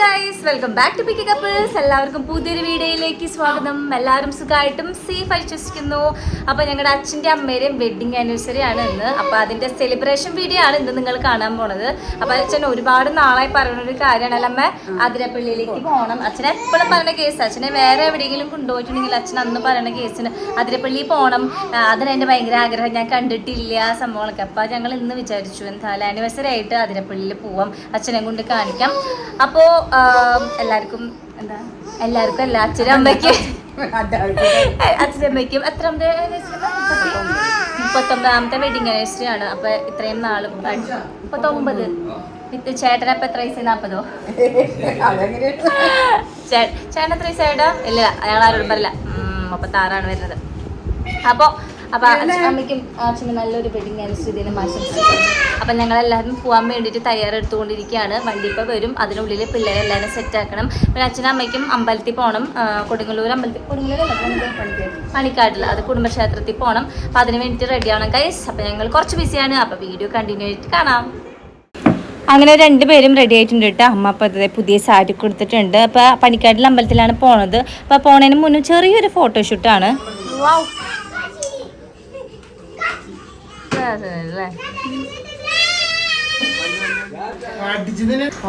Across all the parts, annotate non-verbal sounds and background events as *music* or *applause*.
Guys welcome back to picky couples എല്ലാവർക്കും പുതിയൊരു വീഡിയോയിലേക്ക് സ്വാഗതം. എല്ലാവരും സുഖമായിട്ടും സേഫ് ആയി വിശ്വസിക്കുന്നു. അപ്പോൾ ഞങ്ങളുടെ അച്ഛന്റെ അമ്മയുടെയും വെഡിങ് ആനിവേഴ്സറി ആണ് ഇന്ന്. അപ്പോൾ അതിന്റെ സെലിബ്രേഷൻ വീഡിയോ ആണ് ഇന്ന് നിങ്ങൾ കാണാൻ പോണത്. അപ്പോൾ അച്ഛൻ ഒരുപാട് നാളായി പറയുന്ന ഒരു കാര്യമാണ് അമ്മ. അതിരപ്പള്ളിയിലേക്ക് പോകണം അച്ഛൻ എപ്പോഴും പറയുന്ന കേസ് അച്ഛനെ വേറെ എവിടെയെങ്കിലും കൊണ്ടുപോയിട്ടുണ്ടെങ്കിൽ അച്ഛൻ അന്ന് പറയുന്ന കേസിന് അതിരപ്പള്ളിയിൽ പോകണം അതിന് എന്റെ ഭയങ്കര ആഗ്രഹം. ഞാൻ കണ്ടിട്ടില്ല സംഭവങ്ങളൊക്കെ. അപ്പോൾ ഞങ്ങൾ ഇന്ന് വിചാരിച്ചു എന്തായാലും ആനിവേഴ്സറി ആയിട്ട് അതിരപ്പള്ളിയിൽ പോവാം. അച്ഛനെ കൊണ്ട് കാണിക്കാം. അപ്പോൾ എല്ലാവർക്കും എന്താ? എല്ലാവർക്കും അല്ല അച്ഛനും അമ്മയ്ക്കും. അച്ഛനും അമ്മയ്ക്കും. എത്രാമത്തെ മുപ്പത്തൊമ്പതാമത്തെ വെഡിങ് ആനിവേഴ്സറി ആണ്. അപ്പൊ ഇത്രയും നാളും മുപ്പത്തൊമ്പത്. ഇത് ചേട്ടൻ അപ്പൊ എത്ര വയസ്സ് നാപ്പതോ? ചേട്ടൻ എത്ര വയസ്സായിട്ടോ ഇല്ല അയാൾ ആരോടും പറയില്ല. മുപ്പത്തി മുപ്പത്താറാണ് വരുന്നത്. അപ്പൊ അപ്പൊ അച്ഛനും അമ്മയ്ക്കും അച്ഛനും നല്ലൊരു വെഡിങ് ആനിവേഴ്സറി ദിനം ആശംസിക്കുന്നു. അപ്പൊ ഞങ്ങൾ എല്ലാവരും പോകാൻ വേണ്ടിയിട്ട് തയ്യാറെടുത്തുകൊണ്ടിരിക്കുകയാണ്. വണ്ടി ഇപ്പൊ വരും. അതിനുള്ളിൽ പിള്ളേരെ എല്ലാവരും സെറ്റ് ആക്കണം. പിന്നെ അച്ഛനും അമ്മയ്ക്കും അമ്പലത്തിൽ പോകണം കൊടുങ്ങല്ലൂർ അമ്പലത്തിൽ കൊടുങ്ങല്ലൂർ പണിക്കാട്ടിൽ അത് കുടുംബക്ഷേത്രത്തിൽ പോകണം അപ്പൊ അതിന് വേണ്ടിയിട്ട് റെഡി ആവണം കൈസ് അപ്പൊ ഞങ്ങൾ കുറച്ച് ബിസിയാണ് അപ്പൊ വീഡിയോ കണ്ടിന്യൂ ആയിട്ട് കാണാം. അങ്ങനെ രണ്ടുപേരും റെഡി ആയിട്ടുണ്ട് കേട്ടോ. അമ്മ അപ്പോൾ പുതിയ സാരി കൊടുത്തിട്ടുണ്ട്. അപ്പോൾ പണിക്കാട്ടിൽ അമ്പലത്തിലാണ് പോണത്. അപ്പോൾ പോണതിന് മുന്നേ ചെറിയൊരു ഫോട്ടോഷൂട്ടാണ്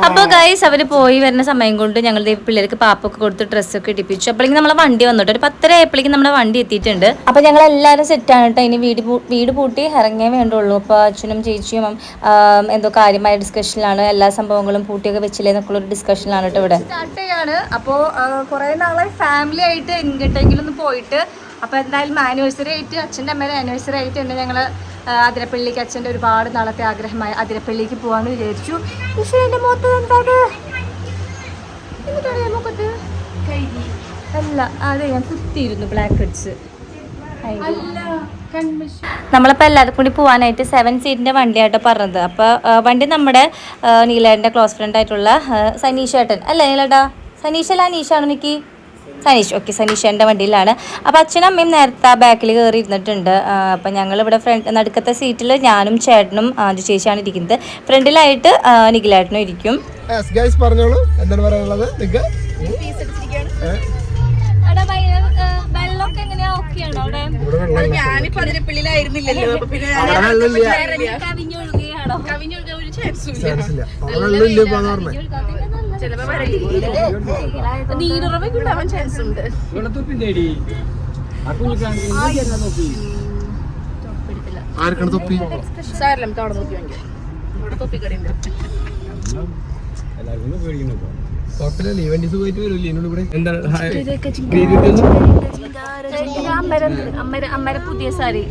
അപ്പോൾ ഗൈസ് അവർ പോയി വരുന്ന സമയം കൊണ്ട് ഞങ്ങൾ പിള്ളേർക്ക് പാപ്പൊക്കെ കൊടുത്ത് ഡ്രസ്സൊക്കെ ഇടിപ്പിച്ചു അപ്പോഴേക്കും നമ്മളെ വണ്ടി വന്നിട്ട് ഒരു പത്തര ആയപ്പോഴേക്കും നമ്മുടെ വണ്ടി എത്തിയിട്ടുണ്ട്. അപ്പോൾ ഞങ്ങൾ എല്ലാവരും സെറ്റാണ് കേട്ടോ ഇനി വീട് വീട് പൂട്ടി ഇറങ്ങിയേ വേണ്ടുള്ളൂ. അപ്പോൾ അച്ഛനും ചേച്ചിയും എന്തോ കാര്യമായ ഡിസ്കഷനിലാണ് എല്ലാ സംഭവങ്ങളും പൂട്ടിയൊക്കെ വെച്ചില്ലേ എന്നൊക്കെ ഒരു ഡിസ്കഷനിലാണ് കേട്ടോ ഇവിടെ. സ്റ്റാർട്ട് ചെയ്യാണ്. അപ്പോൾ കുറേ നാളായി ഫാമിലി ആയിട്ട് എങ്ങോട്ടെങ്കിലും ഒന്ന് പോയിട്ട്. അപ്പോൾ എന്തായാലും ആനിവേഴ്സറി ആയിട്ട് അച്ഛന്റെ അമ്മയുടെ ആനിവേഴ്സറി ആയിട്ട് തന്നെ ഞങ്ങൾ അതിരപ്പള്ളിക്ക് അച്ഛന്റെ ഒരുപാട് നാളത്തെ ആഗ്രഹമായി അതിരപ്പള്ളിക്ക് പോകാമെന്ന് വിചാരിച്ചു. പക്ഷേ എന്റെ മുഖത്ത് എന്താണ് എന്നിട്ടാണ് മുഖത്ത്? അല്ല അതെ ഞാൻ കുത്തിയിരുന്നു ബ്ലാക്ക് ഹെഡ്സ് നമ്മളിപ്പോൾ എല്ലാവർക്കും കൂടി പോകാനായിട്ട് സെവൻ സീറ്റിന്റെ വണ്ടിയായിട്ട് പറഞ്ഞത്. അപ്പോൾ വണ്ടി നമ്മുടെ നീലേട്ടന്റെ ക്ലോസ് ഫ്രണ്ട് ആയിട്ടുള്ള സനീഷേട്ടൻ സനീഷ് ഏട്ടൻ. അല്ലേ നീലേട്ടാ? സനീഷ് അല്ല അനീഷാണോ മിക്കി സനീഷ്. ഓക്കെ സനീഷ് എന്റെ വണ്ടിയിലാണ്. അപ്പോൾ അച്ഛനും അമ്മയും നേരത്തെ ആ ബാക്കിൽ കയറി ഇരുന്നിട്ടുണ്ട് അപ്പം ഞങ്ങളിവിടെ ഫ്രണ്ട് നടുക്കത്തെ സീറ്റിൽ ഞാനും ചേട്ടനും ആദ്യ ചേച്ചിയാണ് ഇരിക്കുന്നത്. ഫ്രണ്ടിലായിട്ട് നിഖിലേട്ടനും ഇരിക്കും. പറഞ്ഞോളൂ. എന്താണ് പറയാനുള്ളത്? ഞാനിപ്പോ അതിന്റെ പിള്ളിലായിരുന്നില്ലല്ലോ. അപ്പൊ പിന്നെ കവിഞ്ഞൊഴുകയാണോ കവിഞ്ഞൊഴുകാൻ ഒരു ചാൻസും ഇല്ല. ചാൻസ് ഉണ്ട്. ആർക്കാണ് തൊപ്പി? സാരല്ല നമുക്ക് അവിടെ നോക്കി വാങ്ങിക്കാം. ഇവിടെ തൊപ്പിക്കടയുണ്ട് കുഴപ്പമില്ല വണ്ടി സുഖമായിട്ട് വരില്ലേ എന്നോട് ഇവിടെ എന്താണ്? അമ്മ അമ്മയുടെ പുതിയ സാരി.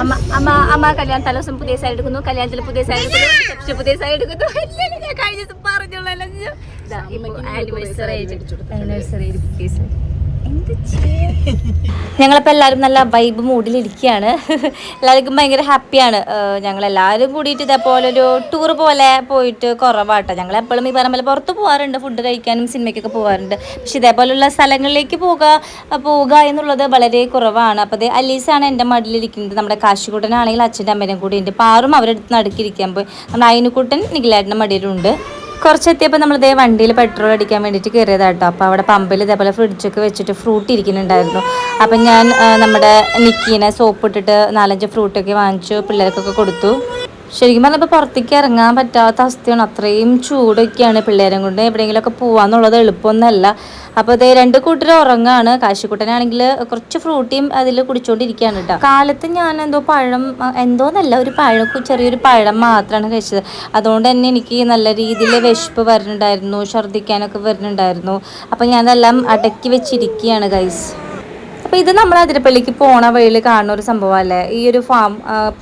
അമ്മ അമ്മ അമ്മ കല്യാണ തലസം പുതിയ സാരി എടുക്കുന്നു. കല്യാണത്തിൽ പുതിയ സാരി എടുക്കുന്നു. പുതിയ സാരി എടുക്കുന്നു. ഞാൻ കഴിഞ്ഞ ദിവസം പറഞ്ഞോളല്ലോ ആനിവേഴ്സറി ആനിവേഴ്സറി പുതിയ സാരി ഞങ്ങളിപ്പോൾ എല്ലാവരും നല്ല വൈബ് മൂഡിലിരിക്കുകയാണ് എല്ലാവർക്കും ഭയങ്കര ഹാപ്പിയാണ് ഞങ്ങൾ എല്ലാവരും കൂടിയിട്ട് ഇതേപോലെ ഒരു ടൂർ പോലെ പോയിട്ട് കുറവാട്ടോ. ഞങ്ങൾ എപ്പോഴും ഈ പറഞ്ഞ പുറത്ത് പോകാറുണ്ട് ഫുഡ് കഴിക്കാനും സിനിമയ്ക്കൊക്കെ പോകാറുണ്ട് പക്ഷെ ഇതേപോലുള്ള സ്ഥലങ്ങളിലേക്ക് പോകുക പോവുക എന്നുള്ളത് വളരെ കുറവാണ്. അപ്പോൾ അത് അലീസാണ് എന്റെ മടിലിരിക്കുന്നത് നമ്മുടെ കാശിക്കുട്ടനാണെങ്കിൽ അച്ഛന്റെ അമ്മേനും കൂടി ഉണ്ട് പാറും അവരുടെ അടുത്ത് നടുക്കിരിക്കാൻ പോയി. നമ്മുടെ അയിനുക്കുട്ടൻ നിഖിലേട്ടന്റെ മടിയിലുണ്ട്. കുറച്ചെത്തിയപ്പോൾ നമ്മൾ ഇതേ വണ്ടിയിൽ പെട്രോൾ അടിക്കാൻ വേണ്ടിയിട്ട് കയറിയതാട്ടോ അപ്പോൾ അവിടെ പമ്പിൽ ഇതേപോലെ ഫ്രിഡ്ജൊക്കെ വെച്ചിട്ട് ഫ്രൂട്ട് ഇരിക്കുന്നുണ്ടായിരുന്നു. അപ്പം ഞാൻ നമ്മുടെ നിക്കീനെ സോപ്പ് ഇട്ടിട്ട് നാലഞ്ച് ഫ്രൂട്ടൊക്കെ വാങ്ങിച്ചു പിള്ളേർക്കൊക്കെ കൊടുത്തു. ശരിക്കും പറഞ്ഞപ്പോൾ പുറത്തേക്ക് ഇറങ്ങാൻ പറ്റാത്ത അവസ്ഥയാണ്. അത്രയും ചൂടൊക്കെയാണ് പിള്ളേരെ കൊണ്ട് എവിടെയെങ്കിലുമൊക്കെ പോകാമെന്നുള്ളത് എളുപ്പമൊന്നുമല്ല അപ്പോൾ ഇതേ രണ്ട് കൂട്ടർ ഉറങ്ങാണ്. കാശിക്കുട്ടനാണെങ്കിൽ കുറച്ച് ഫ്രൂട്ടിയും അതിൽ കുടിച്ചുകൊണ്ടിരിക്കുകയാണ് കേട്ടോ കാലത്ത് ഞാൻ എന്തോ പഴം എന്തോന്നല്ല ഒരു പഴം ചെറിയൊരു പഴം മാത്രമാണ് കഴിച്ചത്. അതുകൊണ്ട് തന്നെ എനിക്ക് നല്ല രീതിയിൽ വിശപ്പ് വരുന്നുണ്ടായിരുന്നു ഛർദ്ദിക്കാനൊക്കെ വരുന്നുണ്ടായിരുന്നു അപ്പോൾ ഞാനതെല്ലാം അടക്കി വെച്ചിരിക്കുകയാണ് ഗൈസ് അപ്പോൾ ഇത് നമ്മൾ അതിരപ്പള്ളിക്ക് പോണ വഴിയിൽ കാണുന്ന ഒരു സംഭവമല്ലേ ഈ ഒരു ഫാം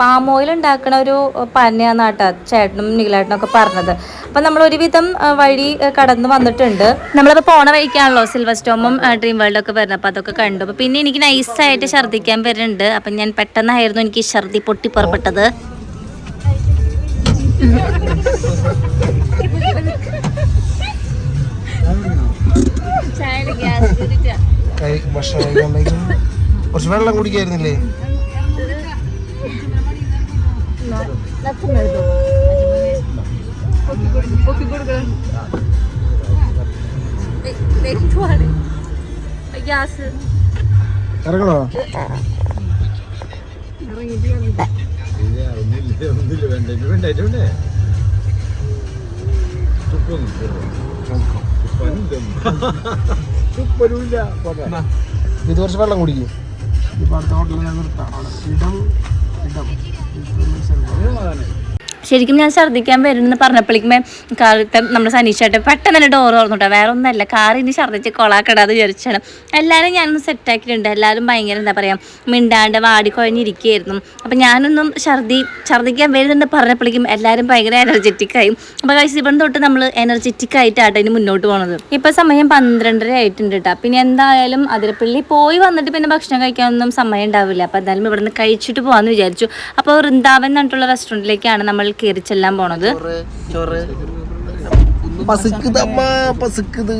പാം ഓയിൽ ഉണ്ടാക്കുന്ന ഒരു പനയാന്നാട്ടാ ചേട്ടനും നീലാട്ടനും ഒക്കെ പറഞ്ഞത്. അപ്പം നമ്മൾ ഒരുവിധം വഴി കടന്നു വന്നിട്ടുണ്ട്. നമ്മളിപ്പോ പോണ വഴിക്കാണല്ലോ സിൽവർ സ്റ്റോമും ഡ്രീം വേൾഡും ഒക്കെ വരുന്നത്. അപ്പോൾ അതൊക്കെ കണ്ടു. അപ്പോൾ പിന്നെ എനിക്ക് നൈസായിട്ട് ഛർദ്ദിക്കാൻ വരുന്നുണ്ട്. അപ്പം ഞാൻ പെട്ടെന്നായിരുന്നു എനിക്ക് ഛർദി പൊട്ടി പുറപ്പെട്ടത് കൈ ഭക്ഷണം കഴിക്കാൻ കുറച്ച് വെള്ളം കുടിക്കായിരുന്നില്ലേ? ഗ്യാസ് ഇറങ്ങണോ ഒന്നില്ല വേണ്ട വേണ്ട ഇത് കുറച്ച് വെള്ളം കുടിക്കും. ഇപ്പൊ അടുത്ത ഹോട്ടലിൽ നിർത്താം. ഇടം ഇടം. ശരിക്കും ഞാൻ ഛർദ്ദിക്കാൻ വരുന്നെന്ന് പറഞ്ഞപ്പോഴേക്കുമേ കാലത്തെ നമ്മുടെ സനീഷായിട്ട് പെട്ടെന്ന് തന്നെ ഡോർ തുറന്നുട്ടോ വേറെ ഒന്നല്ല കാർ ഇനി ഛർദ്ദിച്ച് കൊളാക്കടാന്ന് വിചാരിച്ചാണ്. എല്ലാവരും ഞാനൊന്ന് സെറ്റാക്കിയിട്ടുണ്ട് എല്ലാവരും ഭയങ്കര എന്താ പറയുക മിണ്ടാണ്ട് വാടിക്കുഴഞ്ഞിരിക്കുകയായിരുന്നു. അപ്പം ഞാനൊന്നും ഛർദി ഛർദ്ദിക്കാൻ വരുന്നുണ്ട് പറഞ്ഞപ്പോഴേക്കും എല്ലാവരും ഭയങ്കര എനർജറ്റിക് ആയി. അപ്പോൾ കഴിച്ച് ഇവിടെ തൊട്ട് നമ്മൾ എനർജറ്റിക് ആയിട്ടാണ് ഇനി മുന്നോട്ട് പോകുന്നത് ഇപ്പോൾ സമയം പന്ത്രണ്ടര ആയിട്ടുണ്ട് കേട്ടോ പിന്നെ എന്തായാലും അതിരപ്പള്ളി പോയി വന്നിട്ട് പിന്നെ ഭക്ഷണം കഴിക്കാനൊന്നും സമയം ഉണ്ടാവില്ല. അപ്പോൾ എന്തായാലും ഇവിടെ നിന്ന് കഴിച്ചിട്ട് പോകാമെന്ന് വിചാരിച്ചു. അപ്പോൾ വൃന്ദാവൻ എന്നിട്ടുള്ള റെസ്റ്റോറന്റിലേക്കാണ് നമ്മൾ കയറി ചെല്ലാൻ പോണത് പസുക്കുതമ്മ പസുക്കുത്.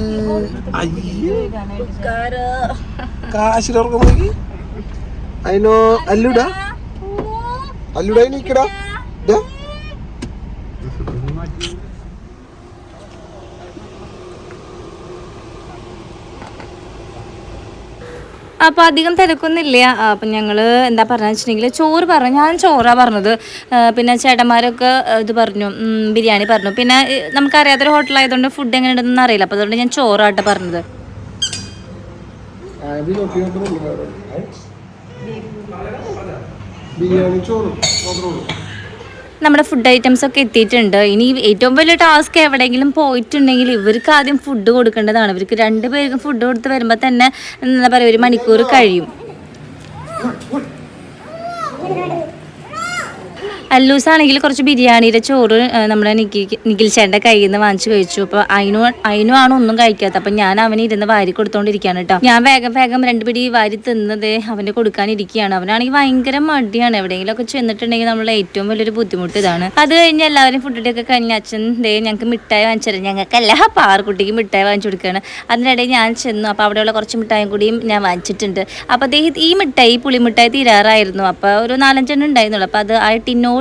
അയ്യോ. കാശിലോർക്ക് അതിനോ അല്ലുടാ. അല്ലുടാ നിക്കടാ. അപ്പോൾ അധികം തിരക്കൊന്നുമില്ല. അപ്പം ഞങ്ങൾ എന്താ പറഞ്ഞതെന്ന് വെച്ചിട്ടുണ്ടെങ്കിൽ ചോറ് പറഞ്ഞു. ഞാൻ ചോറാണ് പറഞ്ഞത്. പിന്നെ ചേട്ടന്മാരൊക്കെ ഇത് പറഞ്ഞു. ബിരിയാണി പറഞ്ഞു. പിന്നെ നമുക്കറിയാത്തൊരു ഹോട്ടലായതുകൊണ്ട് ഫുഡ് എങ്ങനെ ഉണ്ടെന്ന് അറിയില്ല. അപ്പോൾ അതുകൊണ്ട് ഞാൻ ചോറാട്ടോ പറഞ്ഞത്. ബിരിയാണി ചോറും. മാത്രമേ ഉള്ളൂ നമ്മുടെ ഫുഡ് ഐറ്റംസ് ഒക്കെ എത്തിയിട്ടുണ്ട്. ഇനി ഏറ്റവും വലിയ ടാസ്ക് എവിടെയെങ്കിലും പോയിട്ടുണ്ടെങ്കിൽ ഇവർക്ക് ആദ്യം ഫുഡ് കൊടുക്കേണ്ടതാണ്. ഇവർക്ക് രണ്ട് പേർക്കും ഫുഡ് കൊടുത്ത് വരുമ്പോൾ തന്നെ എന്താ പറയുക ഒരു മണിക്കൂർ കഴിയും. അല്ലൂസ് ആണെങ്കിൽ കുറച്ച് ബിരിയാണിയുടെ ചോറ് നമ്മുടെ നിഖി നിഖിൽ ചേട്ടന്റെ കയ്യിൽ നിന്ന് വാങ്ങിച്ചു കഴിച്ചു. അപ്പോൾ അതിനു അതിനു ആണ് ഒന്നും കഴിക്കാത്ത അപ്പം ഞാൻ അവന് ഇരുന്ന് വാരി കൊടുത്തോണ്ടിരിക്കുകയാണ് കേട്ടോ ഞാൻ വേഗം വേഗം രണ്ട് പിടി വാരി തിന്നത് അവന് കൊടുക്കാനിരിക്കുകയാണ് അവനാണെങ്കിൽ ഭയങ്കര മടിയാണ്. എവിടെയെങ്കിലും ഒക്കെ ചെന്നിട്ടുണ്ടെങ്കിൽ നമ്മളെ ഏറ്റവും വലിയൊരു ബുദ്ധിമുട്ട് ഇതാണ്. അത് കഴിഞ്ഞ് എല്ലാവരും ഫുഡ് ഒക്കെ കഴിഞ്ഞ് അച്ഛൻ ദേ ഞങ്ങൾക്ക് മിഠായി വാങ്ങിച്ചു തരാം ഞങ്ങൾക്കല്ല പാറക്കുട്ടിക്ക് മിഠായി വാങ്ങിച്ചു കൊടുക്കുകയാണ് അതിനിടയിൽ ഞാൻ ചെന്നു. അപ്പോൾ അവിടെയുള്ള കുറച്ച് മിഠായും കൂടിയും ഞാൻ വാങ്ങിച്ചിട്ടുണ്ട്. അപ്പോൾ അദ്ദേഹം ഈ മിഠായി പുളിമിഠായി തീരാറായിരുന്നു. അപ്പോൾ ഒരു നാലഞ്ചെണ്ണം ഉണ്ടായിരുന്നുള്ളൂ. അപ്പോൾ അത് ആ ടിന്നോട്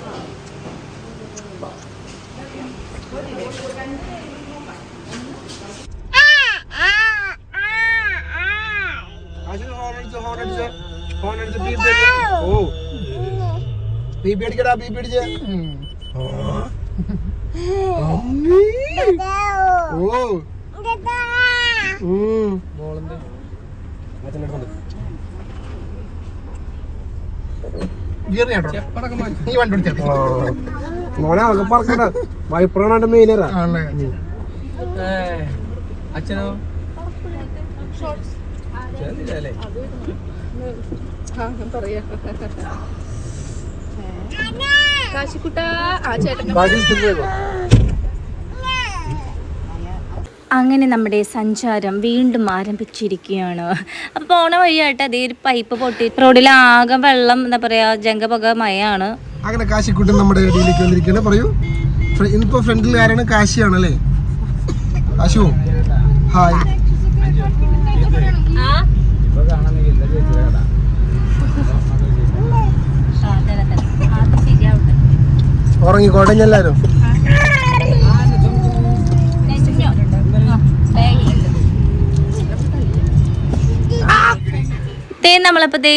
പോയി ഓ. അടിക്കടാ അടിച്ചേ മോളെന്ത്? അച്ഛന്റെ അടുത്തുണ്ട് പിടിച്ചോ മോനെ അതൊക്കെ പറക്കണ്ട. വൈപ്പറാണ് മെയിനറാ അച്ഛനോ? കാശിക്കുട്ട ആ ചേട്ടൻ അങ്ങനെ നമ്മുടെ സഞ്ചാരം വീണ്ടും ആരംഭിച്ചിരിക്കുകയാണ്. അപ്പോൾ പോണ വഴിയായിട്ട് അതേ ഒരു പൈപ്പ് പൊട്ടി റോഡിൽ ആകെ വെള്ളം എന്താ പറയാ ജംഗപക മയാണ് അങ്ങനെ കാശിക്കുട്ടൻ നമ്മുടെ ഇടയിലേക്ക് വന്നിരിക്കുകയാണ്. പറയൂ. ഇന്നിപ്പോ ഫ്രണ്ടിൽ ആരാണ്? കാശിയാണ് അല്ലേ? കാശു. ഹായ്. ഉറങ്ങിക്കോട്ടെ ഇനി എല്ലാരും ദേ നമ്മളപ്പോൾ ദേ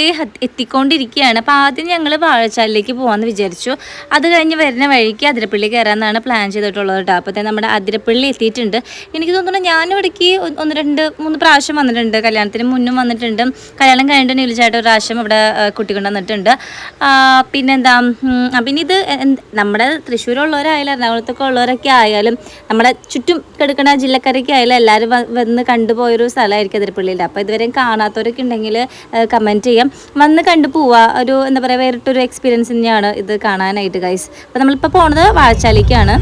എത്തിക്കൊണ്ടിരിക്കുകയാണ്. അപ്പോൾ ആദ്യം ഞങ്ങൾ വാഴച്ചാലിലേക്ക് പോകാമെന്ന് വിചാരിച്ചു. അത് കഴിഞ്ഞ് വരുന്ന വഴിക്ക് അതിരപ്പള്ളി കയറാമെന്നാണ് പ്ലാൻ ചെയ്തിട്ടുള്ളത് കേട്ടോ അപ്പോൾ നമ്മുടെ അതിരപ്പള്ളി എത്തിയിട്ടുണ്ട്. എനിക്ക് തോന്നുന്നു ഞാൻ ഇവിടേക്ക് ഒന്ന് രണ്ട് മൂന്ന് പ്രാവശ്യം വന്നിട്ടുണ്ട്. കല്യാണത്തിന് മുന്നും വന്നിട്ടുണ്ട്. കല്യാണം കഴിഞ്ഞിട്ട് നീലിച്ചായിട്ട് ഒരു പ്രാവശ്യം ഇവിടെ കുട്ടികൊണ്ട് കുട്ടി കൊണ്ട് വന്നിട്ടുണ്ട് പിന്നെന്താ പിന്നെ ഇത് നമ്മുടെ തൃശ്ശൂരുള്ളവരായാലും എറണാകുളത്തൊക്കെ ഉള്ളവരൊക്കെ ആയാലും നമ്മുടെ ചുറ്റും കിടക്കുന്ന ജില്ലക്കാരൊക്കെ ആയാലും എല്ലാവരും വന്ന് കണ്ടുപോയൊരു സ്ഥലമായിരിക്കും അതിരപ്പള്ളിയിൽ അപ്പോൾ ഇതുവരെയും കാണാത്തവരൊക്കെ ഉണ്ടെങ്കിൽ കമന്റ് ചെയ്യാം. വന്ന് കണ്ടു പോവുക ഒരു എന്താ പറയുക വേറിട്ടൊരു എക്സ്പീരിയൻസ് തന്നെയാണ് ഇത് കാണാനായിട്ട് ഗൈസ് അപ്പോൾ നമ്മളിപ്പോൾ പോണത് വാഴച്ചാലിക്കാണ്.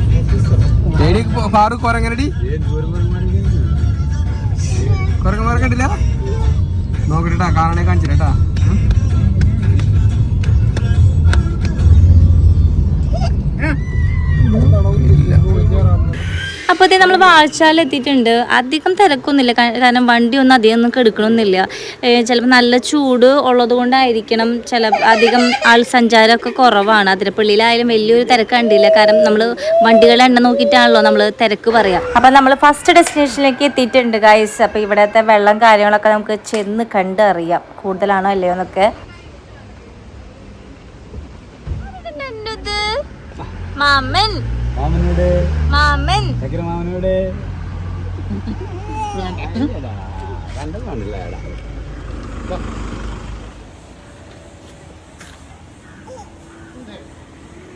നോക്കട്ടാ കാണണേ കാണിച്ചിട്ടാ അപ്പോൾ ഇതേ നമ്മൾ വാഴച്ചാൽ എത്തിയിട്ടുണ്ട്. അധികം തിരക്കൊന്നുമില്ല. കാരണം വണ്ടി ഒന്നും അധികം ഒന്നും കെടുക്കണമെന്നില്ല ചിലപ്പോൾ നല്ല ചൂട് ഉള്ളത് കൊണ്ടായിരിക്കണം. ചില അധികം ആൾ സഞ്ചാരമൊക്കെ കുറവാണ്. അതിരപ്പള്ളിയിലായാലും വലിയൊരു തിരക്ക് കണ്ടില്ല. കാരണം നമ്മൾ വണ്ടികളെ എണ്ണ നോക്കിയിട്ടാണല്ലോ നമ്മൾ തിരക്ക് പറയാം. അപ്പം നമ്മൾ ഫസ്റ്റ് ഡെസ്റ്റിനേഷനിലേക്ക് എത്തിയിട്ടുണ്ട് ഗൈസ് അപ്പോൾ ഇവിടുത്തെ വെള്ളം കാര്യങ്ങളൊക്കെ നമുക്ക് ചെന്ന് കണ്ടറിയാം. കൂടുതലാണോ അല്ലയോ എന്നൊക്കെ. മാമൻ. മാമനോട്? മാമൻ. ചക്കര മാമനോട്?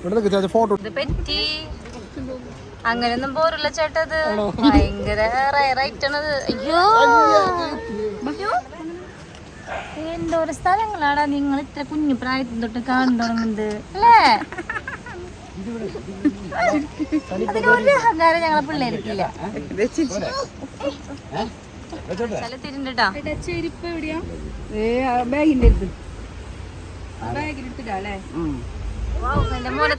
*laughs* അങ്ങനെയൊന്നും പോരില്ല ചേട്ടാ ഇത്. ഭയങ്കര റയറായിട്ടണത് അയ്യോ. അയ്യോ. എന്തോരം സ്ഥലങ്ങളാടാ നിങ്ങൾ ഇത്ര കുഞ്ഞു പ്രായത്തിൽ തൊട്ട് കാണു തുടങ്ങുന്നത്. അല്ലേ? അതിനൊരു അഹങ്കാരം ഞങ്ങളെ പിള്ളേർക്കില്ല. ബാഗിന്റെ അടുത്ത് എന്റെ മോനെ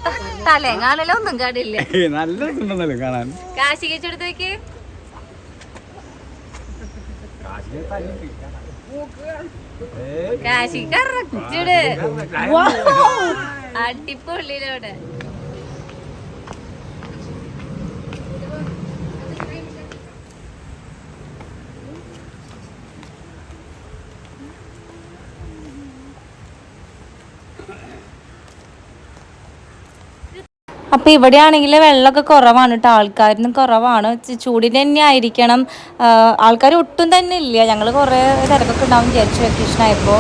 ഒന്നും കാണില്ല. നല്ല കാണാൻ. കാശി കഴിച്ചെടുത്ത് വെക്ക്. കാശി അടിപൊളിയിലോടെ അപ്പോൾ ഇവിടെയാണെങ്കിൽ വെള്ളമൊക്കെ കുറവാണ് കേട്ടോ. ആൾക്കാരൊന്നും കുറവാണ്. ചൂടിന് തന്നെ ആയിരിക്കണം. ആൾക്കാർ ഒട്ടും തന്നെ ഇല്ല. ഞങ്ങൾ കുറേ തിരക്കൊക്കെ ഉണ്ടാവും വിചാരിച്ചു വെക്കേഷൻ ആയപ്പോൾ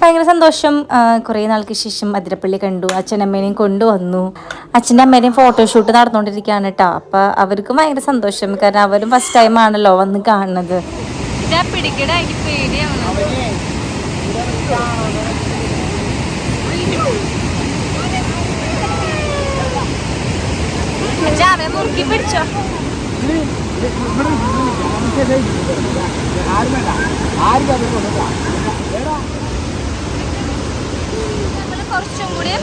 ഭയങ്കര സന്തോഷം. കുറേ നാൾക്ക് ശേഷം അതിരപ്പള്ളി കണ്ടു. അച്ഛനമ്മേനെയും കൊണ്ടുവന്നു. അച്ഛന്റെ അമ്മേനെയും ഫോട്ടോഷൂട്ട് നടന്നുകൊണ്ടിരിക്കുകയാണ് കേട്ടോ. അപ്പോൾ അവർക്കും ഭയങ്കര സന്തോഷം. കാരണം അവരും ഫസ്റ്റ് ടൈം ആണല്ലോ വന്ന് കാണുന്നത്. പിടിക്കടാ എനിക്ക് പേടിയാണ്. അവനെ മുറുക്കി പിടിച്ചോ. നമ്മൾ കുറച്ചും കൂടി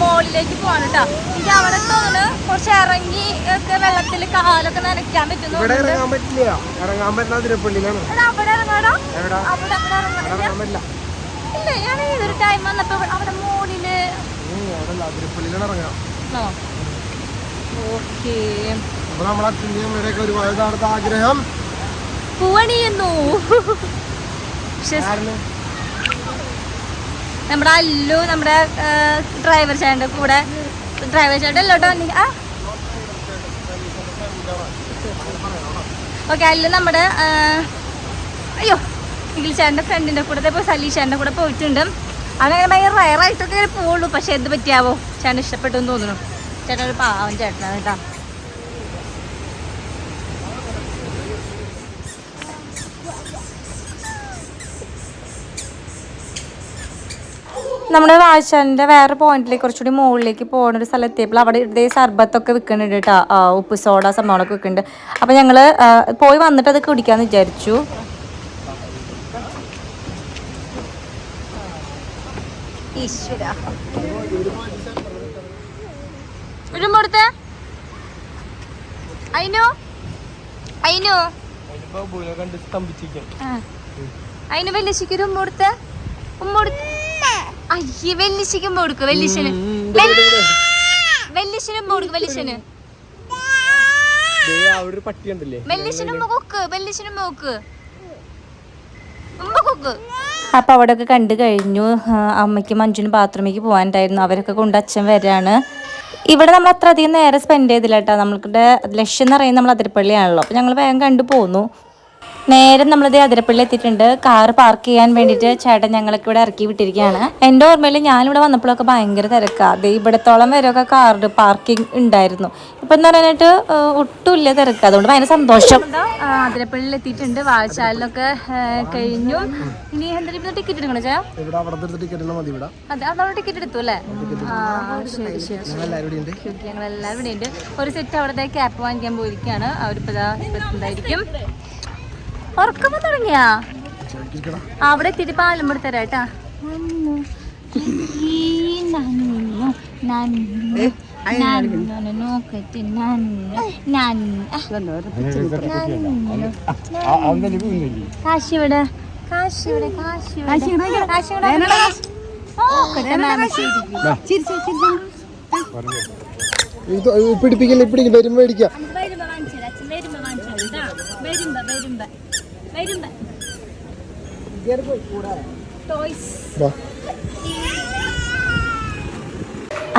മോളിലേക്ക് പോവാണ് കേട്ടോ എനിക്ക് അവിടെ തോന്നുന്നു കുറച്ച് ഇറങ്ങി ഒക്കെ വെള്ളത്തിൽ കാലൊക്കെ നനയ്ക്കാൻ പറ്റുന്നു. അവിടെ ഇറങ്ങാടാ? അവിടെ അവിടെ പറ്റില്ല. ഇല്ല ഞാൻ ഏതൊരു ടൈം വന്നപ്പോ അവിടെ മോളിൽ? ഓക്കേ. ആഗ്രഹം. പൂവണിയുന്നു നമ്മുടെ അല്ലു നമ്മുടെ ഡ്രൈവർ ചേട്ടന്റെ കൂടെ. ഡ്രൈവർ ചേട്ടൻ അല്ലോട്ടോ ആ. ഓക്കെ അല്ലു നമ്മുടെ അയ്യോ ഇംഗ്ലീഷ് ചേട്ടന്റെ ഫ്രണ്ടിന്റെ കൂടെ ഇപ്പോൾ സലീഷ് ചേട്ടന്റെ കൂടെ പോയിട്ടുണ്ട്. അങ്ങനെ ഭയങ്കര റയറായിട്ടൊക്കെ പോവുള്ളൂ. പക്ഷെ എന്ത് പറ്റിയാവോ? ചേട്ടൻ ഇഷ്ടപ്പെട്ടു എന്ന് തോന്നുന്നു. ചേട്ടൻ ഒരു പാവം ചേട്ടനാണ് കേട്ടോ. നമ്മുടെ വാഴച്ചാലിന്റെ വേറെ പോയിന്റിലേക്ക് കുറച്ചുകൂടി മുകളിലേക്ക് പോകുന്ന ഒരു സ്ഥലത്തെപ്പോൾ അവിടെ ഇതേ സർബത്തൊക്കെ വിൽക്കുന്നുണ്ട് കേട്ടോ ഉപ്പ് സോഡ സംഭവങ്ങളൊക്കെ വിൽക്കുന്നുണ്ട്. അപ്പോൾ ഞങ്ങൾ പോയി വന്നിട്ട് അത് കുടിക്കാമെന്ന് വിചാരിച്ചു. ഈശ്വര. വലിയ മുടുത്ത് കൊടുത്തേ അയിനു? അതിന് ഉമ്മ അയ്യ അയ്യേ വെല്ലിശിക്ക് ഉമ്മ കൊടുക്ക് വെല്ലിശന്. വെല്ലിശന് ഉമ്മ കൊടുക്ക് വെല്ലിശന് വെല്ലിശന്. ഉമ്മ കൊക്ക് വെല്ലിശന് ഉമ്മ കൊക്ക് ഉമ്മ കൊക്ക്. അപ്പൊ അവിടെ ഒക്കെ കണ്ടു കഴിഞ്ഞു. അമ്മയ്ക്കും അമ്മയ്ക്ക് മഞ്ജുന് ബാത്റൂമിലേക്ക് പോകാനുണ്ടായിരുന്നു. അവരൊക്കെ കൊണ്ട് അച്ഛൻ വരാണ്. ഇവിടെ നമ്മൾ അത്ര അധികം നേരെ സ്പെൻഡ് ചെയ്തില്ല കേട്ടോ. നമ്മളുടെ ലക്ഷ്യം എന്ന് പറയുന്നത് നമ്മൾ അതിരപ്പള്ളിയാണല്ലോ. അപ്പോൾ ഞങ്ങൾ വേഗം കണ്ടു പോന്നു. നേരെ നമ്മളിത് അതിരപ്പള്ളി എത്തിയിട്ടുണ്ട്. കാർ പാർക്ക് ചെയ്യാൻ വേണ്ടിയിട്ട് ചേട്ടൻ ഞങ്ങൾക്ക് ഇവിടെ ഇറക്കി വിട്ടിരിക്കുകയാണ്. എന്റെ ഓർമ്മയിൽ ഞാനിവിടെ വന്നപ്പോഴൊക്കെ ഭയങ്കര തിരക്കാ. അത് ഇവിടത്തോളം വരെയൊക്കെ കാർ പാർക്കിംഗ് ഉണ്ടായിരുന്നു. ഇപ്പം എന്ന് പറയാനായിട്ട് ഒട്ടുമില്ല തിരക്ക്. അതുകൊണ്ട് ഭയങ്കര സന്തോഷം. അതിരപ്പള്ളിയിൽ എത്തിയിട്ടുണ്ട്. വാഴച്ചാലിലൊക്കെ കഴിഞ്ഞു. ഇനി എന്തെങ്കിലും ടിക്കറ്റ് എടുക്കണോ ചേ അതവിടെ ടിക്കറ്റ് എടുത്തു അല്ലേ? ആ ശരി ശരി ഞങ്ങൾ എല്ലാവരും ഇവിടെ ഉണ്ട്. ഞങ്ങൾ എല്ലാവരും ഇവിടെ ഉണ്ട്. ഒരു സെറ്റ് അവിടുത്തെ ക്യാപ്പ് വാങ്ങിക്കാൻ പോയിരിക്കുകയാണ്. അവരിപ്പോ ഇതാ ഉറക്കമ്പോൾ തുടങ്ങിയാ. അവിടെ എത്തിയിട്ട് പാലും കൂടെ തരാം കേട്ടാ. പിടിപ്പിക്കില്ല പിടിക്കില്ല വരുമ്പോ മേടിക്കാം. വരുമ്പോ വരുമ്പോ വരുമ്പോ. വരുമ്പോ. ടോയ്സ്.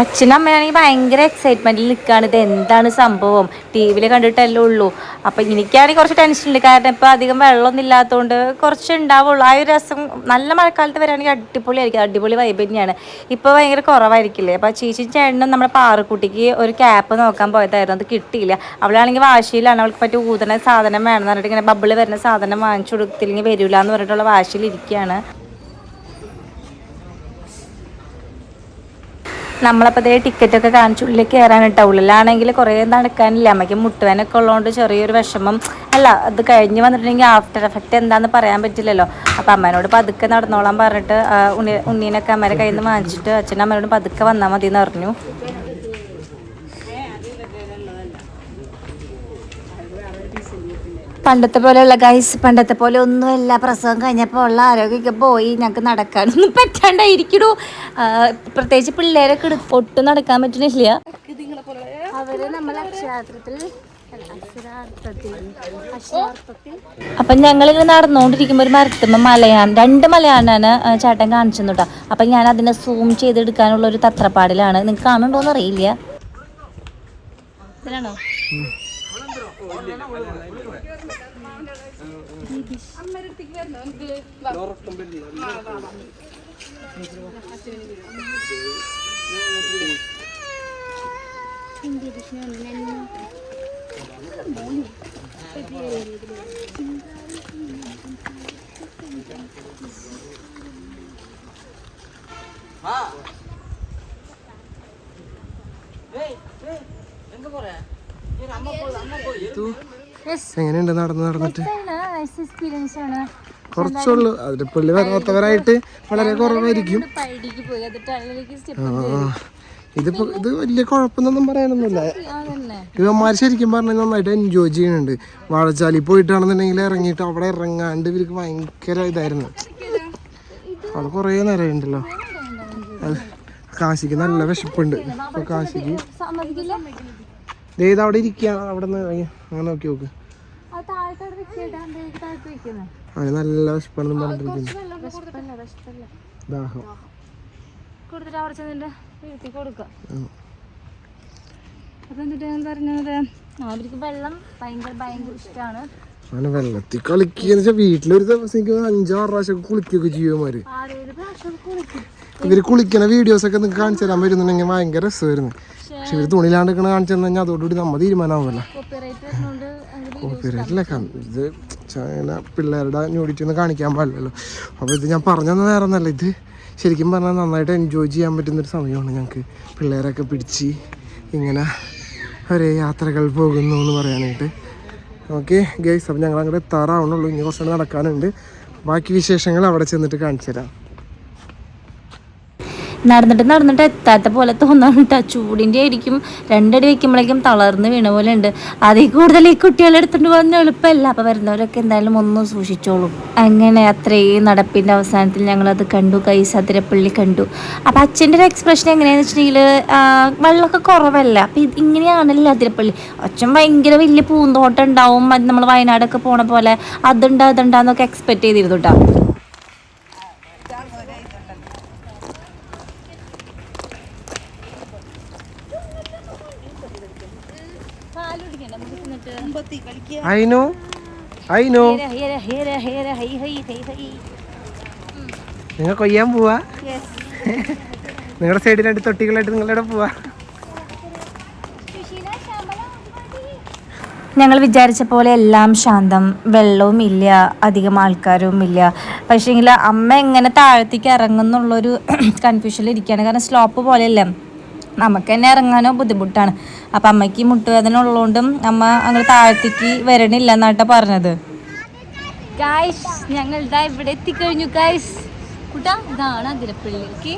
അച്ഛനും അമ്മയാണെങ്കിൽ ഭയങ്കര എക്സൈറ്റ്മെന്റിൽ നിൽക്കുകയാണ് ഇത് എന്താണ് സംഭവം? ടി വിയിൽ കണ്ടിട്ടല്ലേ ഉള്ളൂ. അപ്പം എനിക്കാണെങ്കിൽ കുറച്ച് ടെൻഷനുണ്ട് കാരണം ഇപ്പൊ അധികം വെള്ളമൊന്നും ഇല്ലാത്തതുകൊണ്ട് കുറച്ച് ഉണ്ടാവുള്ളൂ ആ ഒരു രസം നല്ല മഴക്കാലത്ത് വരാണെങ്കിൽ അടിപൊളിയായിരിക്കും. അടിപൊളി വൈബ് തന്നെയാണ്. ഇപ്പൊ ഭയങ്കര കുറവായിരിക്കില്ലേ? അപ്പോൾ ചേച്ചി ചേട്ടനും നമ്മുടെ പാറക്കുട്ടിക്ക് ഒരു ക്യാപ്പ് നോക്കാൻ പോയതായിരുന്നു. അത് കിട്ടിയില്ല. അവളാണെങ്കിൽ വാശിയിലാണ്. അവൾക്ക് പറ്റി ഊതണ സാധനം വേണമെന്ന് പറഞ്ഞിട്ട് ഇങ്ങനെ ബബിൾ വരുന്ന സാധനം വാങ്ങിച്ചു കൊടുത്തില്ലെങ്കിൽ വരില്ല എന്ന് പറഞ്ഞിട്ടുള്ള വാശിയിൽ നമ്മളപ്പോൾ ഇതേ ടിക്കറ്റൊക്കെ കാണിച്ചു ഉള്ളിൽ കയറാൻ ഉള്ളിലാണെങ്കിൽ കുറേ നടക്കാനില്ല? അമ്മയ്ക്ക് മുട്ടുവേനൊക്കെ ഉള്ളതുകൊണ്ട് ചെറിയൊരു വിഷമം. അല്ല അത് കഴിഞ്ഞ് വന്നിട്ടുണ്ടെങ്കിൽ ആഫ്റ്റർ എഫക്റ്റ് എന്താണെന്ന് പറയാൻ പറ്റില്ലല്ലോ. അപ്പം അമ്മേനോട് പതുക്കെ നടന്നോളാൻ പറഞ്ഞിട്ട് ഉണ്ണി ഉണ്ണീനൊക്കെ അമ്മേരെ കയ്യിൽ നിന്ന് വാങ്ങിച്ചിട്ട് അച്ഛനും അമ്മേനോട് പതുക്കെ വന്നാൽ മതി എന്ന് പറഞ്ഞു. പണ്ടത്തെ പോലെയുള്ള ഗൈസ് പണ്ടത്തെ പോലെ ഒന്നുമല്ല. പ്രസവം കഴിഞ്ഞപ്പോൾ ഉള്ള ആരോഗ്യമൊക്കെ പോയി. ഞങ്ങൾക്ക് നടക്കാനൊന്നും പറ്റാണ്ടായിരിക്കണു. പ്രത്യേകിച്ച് പിള്ളേരൊക്കെ ഒട്ടും നടക്കാൻ പറ്റണില്ല അപ്പൊ നമ്മളെ അക്ഷരാർത്ഥത്തിൽ അപ്പൊ ഞങ്ങളിങ്ങനെ നടന്നുകൊണ്ടിരിക്കുമ്പോൾ ഒരു മരത്തുമ്പോൾ മലയാൻ രണ്ട് മലയാനാണ് ചേട്ടൻ കാണിച്ചു കേട്ടോ അപ്പൊ ഞാൻ അതിനെ സൂം ചെയ്തെടുക്കാനുള്ള ഒരു തത്രപ്പാടിലാണ്. നിങ്ങൾക്ക് കാണുന്നുണ്ടോന്ന് അറിയില്ല അമ്മരത്തേക്ക് വരണോ എനിക്ക് വാ. എങ്ങനെയുണ്ട് നടന്ന് നടന്നിട്ട്? കുറച്ചുള്ളൂ. അതിന്റെ പുള്ളി വരാത്തവരായിട്ട് വളരെ കുറവായിരിക്കും. ഇതിപ്പോ ഇത് വലിയ കുഴപ്പമൊന്നും പറയാനൊന്നുമില്ല. ഇവന്മാർ ശരിക്കും പറഞ്ഞാൽ നന്നായിട്ട് എൻജോയ് ചെയ്യുന്നുണ്ട്. വാഴച്ചാലി പോയിട്ടാണെന്നുണ്ടെങ്കിൽ ഇറങ്ങിയിട്ട് അവിടെ ഇറങ്ങാണ്ട് ഇവർക്ക് ഭയങ്കര ഇതായിരുന്നു. അവിടെ കുറേ നേരം ഉണ്ടല്ലോ കാശിക്ക് നല്ല വിശപ്പുണ്ട്. ഇപ്പൊ കാശിക്ക് സമ്മതിക്കില്ല ദേ ഇത് അവിടെ ഇരിക്കുകയാണ് അവിടെ നിന്ന് അങ്ങനെ നോക്കി നോക്ക്. അത് നല്ല വിശപ്പാണെന്ന് പറഞ്ഞിരിക്കുന്നു ദാഹം. കൊടുത്തിട്ട് അവിടെ ചെന്നിട്ട് വീട്ടിൽ കൊടുക്കുക ഉം. അപ്പൊ എന്നിട്ട് ഞാൻ പറഞ്ഞത് അവർക്ക് വെള്ളം ഭയങ്കര ഭയങ്കര ഇഷ്ടമാണ് വെള്ളത്തിൽ കളിക്കുക വീട്ടിലൊരു ദിവസം എനിക്ക് അഞ്ചോ ആറ് പ്രാവശ്യം കുളിക്കുകയൊക്കെ ചെയ്യുമാര് ഇവർ കുളിക്കണ വീഡിയോസ് ഒക്കെ നിങ്ങൾക്ക് കാണിച്ചു തരാൻ വരുന്നുണ്ടെങ്കിൽ ഭയങ്കര രസമായിരുന്നു. പക്ഷെ ഇവർ തുണിയിലാണ്ട് നിൽക്കണ കാണിച്ചു കഴിഞ്ഞാൽ അതോടുകൂടി നമ്മ തീരുമാനമാവുമല്ലോ കോപ്പിറൈറ്റ് വരുന്നോണ്ട് അതിന്റെ ഇത് ചൈന ഇങ്ങനെ പിള്ളേരുടെ ന്യൂഡിറ്റി ഒന്നും കാണിക്കാൻ പാടില്ലല്ലോ. അപ്പോൾ ഇത് ഞാൻ പറഞ്ഞതെന്ന് വേറെ ഒന്നല്ല. ഇത് ശരിക്കും പറഞ്ഞാൽ നന്നായിട്ട് എൻജോയ് ചെയ്യാൻ പറ്റുന്നൊരു സമയമാണ് ഞങ്ങൾക്ക് പിള്ളേരൊക്കെ പിടിച്ച് ഇങ്ങനെ ഒരേ യാത്രകൾ പോകുന്നു എന്ന് പറയാനായിട്ട്. ഓക്കെ ഗൈസ് അപ്പോൾ ഞങ്ങൾ അങ്ങോട്ട് എത്താറാവണുള്ളൂ. ഇനി കുറച്ചുകൂടെ നടക്കാനുണ്ട്. ബാക്കി വിശേഷങ്ങൾ അവിടെ ചെന്നിട്ട് കാണിച്ചു തരാം നടന്നിട്ട് നടന്നിട്ട് എത്താത്ത പോലെ തോന്നാണ് ചൂടിന്റെ ആയിരിക്കും രണ്ടടി വയ്ക്കുമ്പോഴേക്കും തളർന്ന് വീണ പോലെ ഉണ്ട്. അതിൽ കൂടുതൽ ഈ കുട്ടികളെ എടുത്തുകൊണ്ട് പോകുന്ന എളുപ്പമല്ല. അപ്പോൾ വരുന്നവരൊക്കെ എന്തായാലും ഒന്ന് സൂക്ഷിച്ചോളും. അങ്ങനെ അത്രയും നടപ്പിന്റെ അവസാനത്തിൽ ഞങ്ങളത് കണ്ടു. കൈ അതിരപ്പള്ളി കണ്ടു. അപ്പോൾ അച്ഛന്റെ ഒരു എക്സ്പ്രഷൻ എങ്ങനെയാണെന്ന് വെച്ചിട്ടുണ്ടെങ്കിൽ വെള്ളമൊക്കെ കുറവല്ല. അപ്പം ഇത് ഇങ്ങനെയാണല്ലോ അതിരപ്പള്ളി അച്ഛൻ ഭയങ്കര വലിയ പൂന്തോട്ടം ഉണ്ടാവും. നമ്മൾ വയനാടൊക്കെ പോണ പോലെ. അതുണ്ട് അതുണ്ടാന്നൊക്കെ എക്സ്പെക്ട് ചെയ്തിരുന്നു കേട്ടോ ഹൈ, ഹൈ, ഹൈ, ഹൈ. നിങ്ങൾ കൊയ്യാൻ പോവാ. നിങ്ങളുടെ സൈഡിൽ രണ്ട് തൊട്ടികളായിട്ട് നിങ്ങളുടെ പോവാ ഞങ്ങൾ വിചാരിച്ച പോലെ എല്ലാം ശാന്തം വെള്ളവും ഇല്ല അധികം ആൾക്കാരും ഇല്ല പക്ഷേങ്കിൽ അമ്മ എങ്ങനെ താഴത്തേക്ക് ഇറങ്ങുന്നുള്ളൊരു *clears throat* കൺഫ്യൂഷനിൽ ഇരിക്കുകയാണ്. കാരണം സ്ലോപ്പ് പോലെയല്ല? നമുക്ക് തന്നെ ഇറങ്ങാനോ ബുദ്ധിമുട്ടാണ്. അപ്പം അമ്മയ്ക്ക് മുട്ടുവേദന ഉള്ളതുകൊണ്ടും അമ്മ അങ്ങനെ താഴത്തേക്ക് വരണില്ല എന്നാട്ടാ പറഞ്ഞത്. ഗായ്സ് ഞങ്ങൾ ഇവിടെ എത്തിക്കഴിഞ്ഞു ഗായ്സ് കുട്ടാ ഇതാണ് അതിരപ്പള്ളിക്ക്